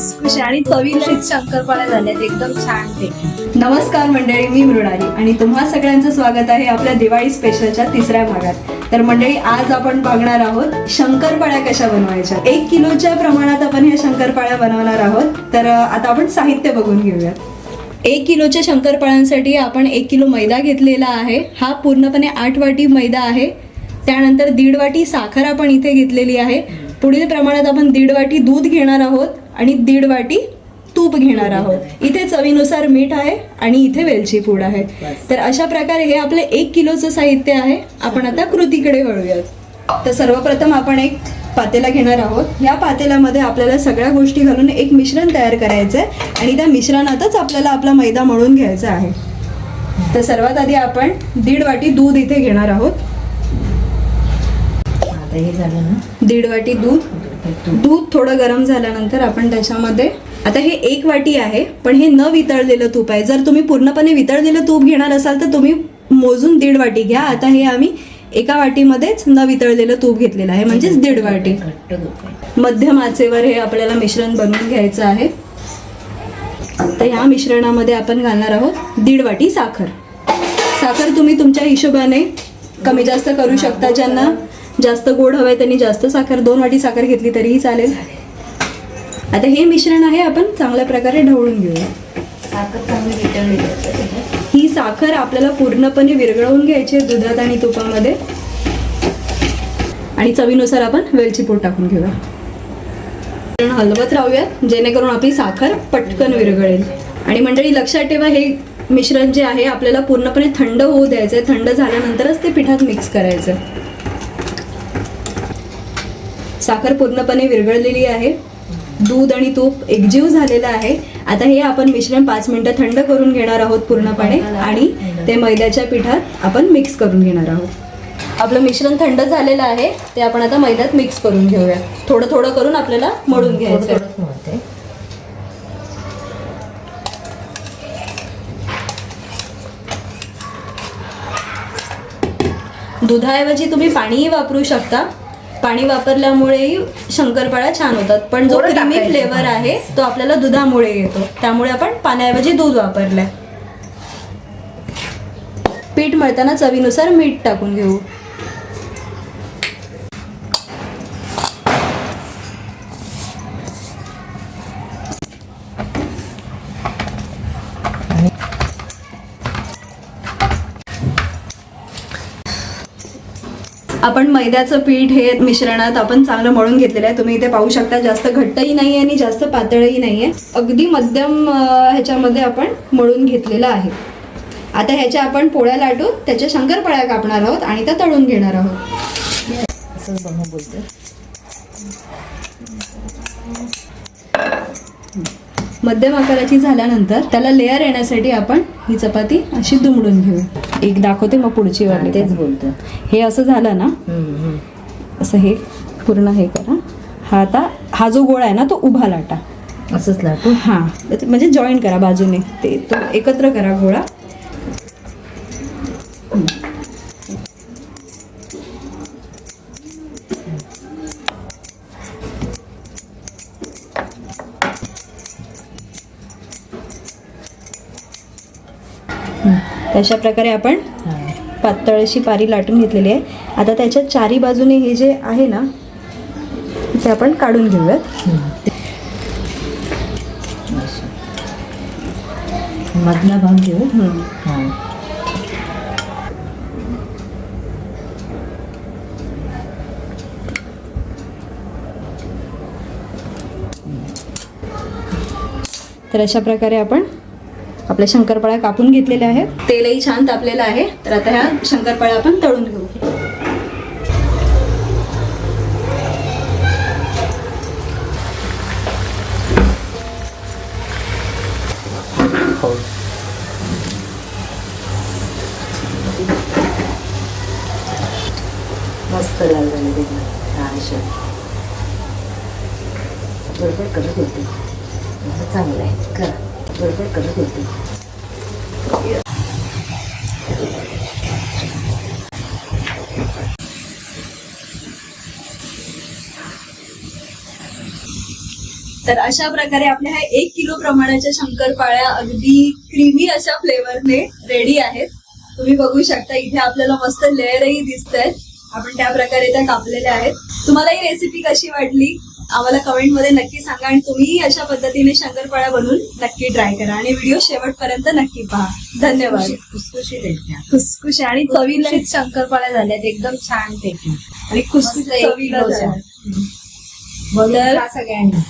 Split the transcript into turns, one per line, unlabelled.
खुसखुशी आणि चवीला शंकरपाळ्या झाल्यात. एकदम छान ते.
नमस्कार मंडळी मी मृणाली आणि तुम्हा सगळ्यांचं स्वागत आहे आपल्या दिवाळी स्पेशलच्या तिसऱ्या भागात. तर मंडळी आज आपण बघणार आहोत शंकरपाळ्या कशा बनवायच्या. एक किलोच्या प्रमाणात आपण ह्या शंकरपाळ्या बनवणार आहोत. तर आता आपण साहित्य बघून घेऊयात. एक किलोच्या शंकरपाळ्यांसाठी आपण एक किलो मैदा घेतलेला आहे. हा पूर्णपणे आठ वाटी मैदा आहे. त्यानंतर दीड वाटी साखर आपण इथे घेतलेली आहे. पुढील प्रमाणात आपण दीड वाटी दूध घेणार आहोत. आणि दीड वाटी तूप घेणार आहोत. इथे चवीनुसार मीठ आहे आणि इथे वेलची पूड आहे. तर अशा प्रकारे हे आपले एक किलोचं साहित्य आहे. आपण आता कृतीकडे वळूयात. तर सर्वप्रथम आपण एक पातेला घेणार आहोत. या पातेल्यामध्ये आपल्याला सगळ्या गोष्टी घालून एक मिश्रण तयार करायचं आहे आणि त्या मिश्रणातच आपल्याला आपला मैदा मळून घ्यायचा आहे. तर सर्वात आधी आपण दीड वाटी दूध इथे घेणार आहोत.
आता हे झालं ना?
दीड वाटी दूध. दूध थोडं गरम झाल्यानंतर आपण त्याच्यामध्ये आता हे एक वाटी आहे पण हे न वितळलेलं तूप आहे. जर तुम्ही पूर्णपणे वितळलेलं तूप घेणार असाल तर तुम्ही मोजून दीड वाटी घ्या. आता हे आम्ही एका वाटीमध्येच न वितळलेलं तूप घेतलेलं आहे म्हणजेच दीड वाटी. मध्यम आचेवर हे आपल्याला मिश्रण बनवून घ्यायचं आहे. तर ह्या मिश्रणामध्ये आपण घालणार आहोत दीड वाटी साखर. साखर तुम्ही तुमच्या हिशोबाने कमी जास्त करू शकता ज्यांना जास्त गोड हवंय त्यांनी जास्त साखर दोन वाटी साखर घेतली तरीही चालेल. आता हे मिश्रण आहे आपण चांगल्या प्रकारे ढवळून घेऊया.
साखर चांगली.
ही साखर आपल्याला पूर्णपणे विरघळवून घ्यायची आहे दुधात आणि तुपामध्ये. आणि चवीनुसार आपण वेलची पूड टाकून घेऊया. हलवत राहूयात जेणेकरून आपली साखर पटकन विरघळेल. आणि मंडळी लक्षात ठेवा हे मिश्रण जे आहे आपल्याला पूर्णपणे थंड होऊ द्यायचं आहे थंड झाल्यानंतरच ते पिठात मिक्स करायचं साखर पूर्णपणे विरघळलेली आहे. दूध आणि तूप एकजीव झालेलं आहे. आता हे आपण मिश्रण पाच मिनिटं थंड करून घेणार आहोत पूर्णपणे आणि ते मैद्याच्या पिठात आपण मिक्स करून घेणार आहोत. आपलं मिश्रण थंड झालेलं आहे. ते आपण आता मैद्यात मिक्स करून घेऊया. थोडं थोडं करून आपल्याला मळून घ्यायचं. दुधाऐवजी तुम्ही पाणीही वापरू शकता. पाणी वापरल्यामुळेही शंकरपाळ्या छान होतात. पण जो
थोडं
क्रीमी
टाकायचं.
फ्लेवर आहे तो आपल्याला दुधामुळे येतो. त्यामुळे आपण पाण्याऐवजी दूध वापरलंय. पीठ मळताना चवीनुसार मीठ टाकून घेऊ. आपण मैद्याचं पीठ हे मिश्रणात आपण चांगलं मळून घेतलेलं आहे. तुम्ही इथे पाहू शकता जास्त घट्टही नाही आणि जास्त पातळही नाही आहे अगदी मध्यम ह्याच्यामध्ये आपण मळून घेतलेलं आहे. आता ह्याच्या आपण पोळ्या लाटून त्याच्या शंकरपाळ्या कापणार आहोत आणि त्या तळून घेणार आहोत. मध्यम आकाराची झाल्यानंतर त्याला लेअर येण्यासाठी आपण ही चपाती अशी दुमडून घेऊ. एक दाखवते मग पुढची वाली.
तेच बोलतो.
हे असं झालं ना. असं हे पूर्ण हे करा. हा आता हा जो गोळा आहे ना तो उभा लाटा.
असंच लाटू?
हां म्हणजे जॉईन करा बाजूने. ते तो एकत्र करा गोळा. तशा प्रकारे आपण. पातळ अशी पारी लाटून घेतलेली आहे आता त्याच्या चारी बाजूने हे जे आहे ना ते आपण काढून घेऊयात.
मधला भाग घेऊ. हा
तर अशा प्रकारे आपण आपल्या शंकरपाळ्या कापून घेतलेल्या आहेत. तेलही छान तापलेलं आहे. तर आता ह्या शंकरपाळ्या आपण तळून घेऊ.
मस्त लागलं बरोबर करत होते. चांगलं आहे. करा. करत होते
तर अशा प्रकारे आपल्या ह्या एक किलो प्रमाणाच्या शंकरपाळ्या अगदी क्रीमी अशा फ्लेवरने रेडी आहेत. तुम्ही बघू शकता इथे आपल्याला मस्त लेअरही दिसत आहेत आपण त्या प्रकारे त्या कापलेल्या आहेत. तुम्हाला ही रेसिपी कशी वाटली? आम्हाला कमेंटमध्ये नक्की सांगा आणि तुम्हीही अशा पद्धतीने शंकरपाळ्या बनवून नक्की ट्राय करा आणि व्हिडिओ शेवटपर्यंत नक्की पहा धन्यवाद
खुसखुशीत आहेत त्या.
खुसखुश आणि चवीला
चवीला शंकरपाळ्या झाल्यात एकदम छान पैकी
आणि खुसखुश
मस्त एक
चवीला. झाल्या. तर-
सगळ्यांनी